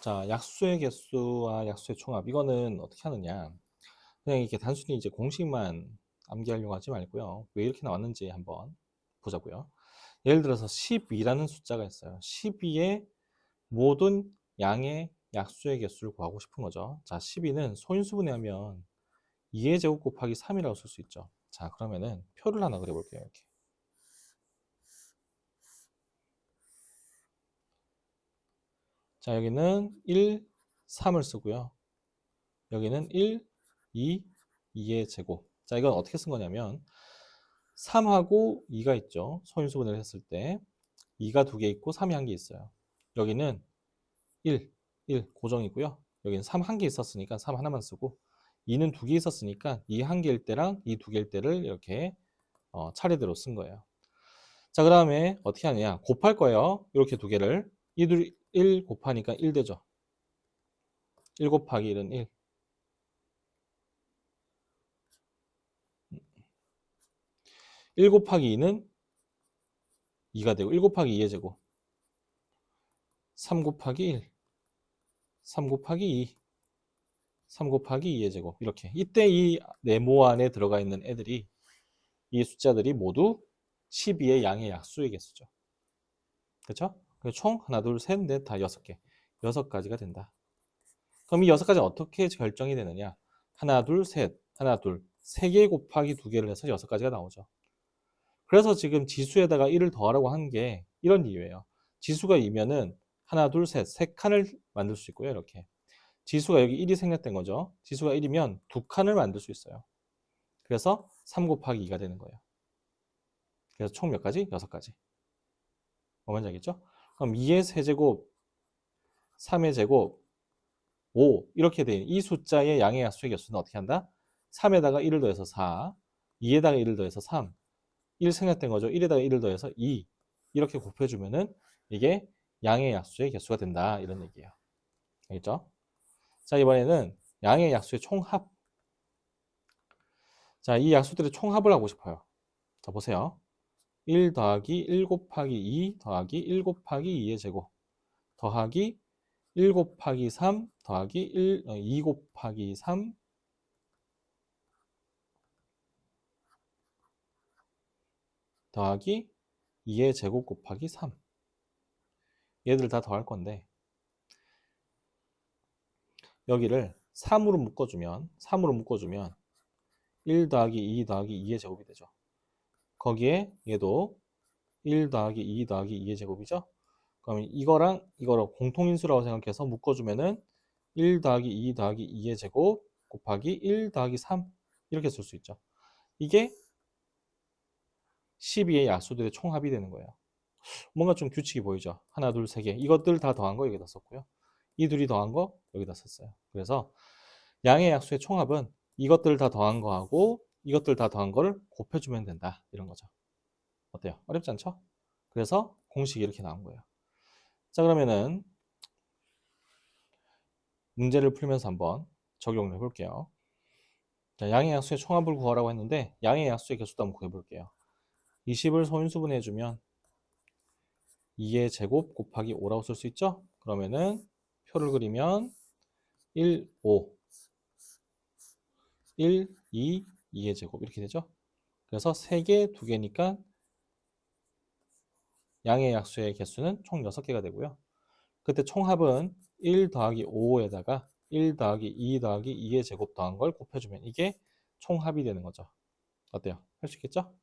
자, 약수의 개수와 약수의 총합. 이거는 어떻게 하느냐. 그냥 이렇게 단순히 이제 공식만 암기하려고 하지 말고요. 왜 이렇게 나왔는지 한번 보자고요. 예를 들어서 12라는 숫자가 있어요. 12의 모든 양의 약수의 개수를 구하고 싶은 거죠. 자, 12는 소인수분해 하면 2의 제곱 곱하기 3이라고 쓸 수 있죠. 자, 그러면은 표를 하나 그려볼게요. 이렇게. 자, 여기는 1, 3을 쓰고요. 여기는 1, 2, 2의 제곱. 자, 이건 어떻게 쓴 거냐면 3하고 2가 있죠. 소인수분해를 했을 때 2가 두 개 있고 3이 한 개 있어요. 여기는 1, 1 고정이고요. 여기는 3 한 개 있었으니까 3 하나만 쓰고 2는 두 개 있었으니까 2 한 개일 때랑 2 두 개일 때를 이렇게 어, 차례대로 쓴 거예요. 자, 그 다음에 어떻게 하느냐. 곱할 거예요. 이렇게 두 개를. 2, 1 곱하니까 1 되죠. 1 곱하기 1은 1. 1 곱하기 2는 2가 되고 1 곱하기 2의 제곱 3 곱하기 1 3 곱하기 2 3 곱하기 2의 제곱 이렇게 이때 이 네모 안에 들어가 있는 애들이 이 숫자들이 모두 12의 양의 약수의 개수죠 그렇죠? 총 하나 둘 셋 넷 다 여섯 개 여섯 가지가 된다 그럼 이 여섯 가지 어떻게 결정이 되느냐 하나 둘 셋 하나 둘 세 개 곱하기 두 개를 해서 여섯 가지가 나오죠 그래서 지금 지수에다가 1을 더하라고 한 게 이런 이유예요. 지수가 2면은 하나, 둘, 셋, 세 칸을 만들 수 있고요. 이렇게. 지수가 여기 1이 생략된 거죠. 지수가 1이면 두 칸을 만들 수 있어요. 그래서 3 곱하기 2가 되는 거예요. 그래서 총 몇 가지? 6가지. 뭔지 알겠죠? 그럼 2의 세제곱, 3의 제곱, 5 이렇게 된이 숫자의 양의 약수의 개수는 어떻게 한다? 3에다가 1을 더해서 4, 2에다가 1을 더해서 3, 1 생략된 거죠. 1에다가 1을 더해서 2 이렇게 곱해주면은 이게 양의 약수의 개수가 된다 이런 얘기예요. 알겠죠? 자 이번에는 양의 약수의 총합 자이 약수들의 총합을 하고 싶어요. 자 보세요. 1 더하기 1 곱하기 2 더하기 1 곱하기 2의 제곱. 더하기 1 곱하기 3 더하기 1, 2 어, 곱하기 3 더하기 2의 제곱 곱하기 3 얘들 다 더할 건데 여기를 3으로 묶어주면 3으로 묶어주면 1 더하기 2 더하기 2의 제곱이 되죠 거기에 얘도 1 더하기 2 더하기 2의 제곱이죠 그럼 이거랑 이거를 공통인수라고 생각해서 묶어주면은 1 더하기 2 더하기 2의 제곱 곱하기 1 더하기 3 이렇게 쓸 수 있죠 이게 12의 약수들의 총합이 되는 거예요. 뭔가 좀 규칙이 보이죠? 하나, 둘, 세 개. 이것들 다 더한 거 여기다 썼고요. 이 둘이 더한 거 여기다 썼어요. 그래서 양의 약수의 총합은 이것들 다 더한 거하고 이것들 다 더한 거를 곱해주면 된다. 이런 거죠. 어때요? 어렵지 않죠? 그래서 공식이 이렇게 나온 거예요. 자, 그러면은 문제를 풀면서 한번 적용을 해볼게요. 자, 양의 약수의 총합을 구하라고 했는데 양의 약수의 개수도 한번 구해볼게요. 20을 소인수분해 해주면 2의 제곱 곱하기 5라고 쓸 수 있죠? 그러면은 표를 그리면 1, 5 1, 2, 2의 제곱 이렇게 되죠? 그래서 3개, 2개니까 양의 약수의 개수는 총 6개가 되고요. 그때 총합은 1 더하기 5에다가 1 더하기 2 더하기 2의 제곱 더한 걸 곱해주면 이게 총합이 되는 거죠. 어때요? 할 수 있겠죠?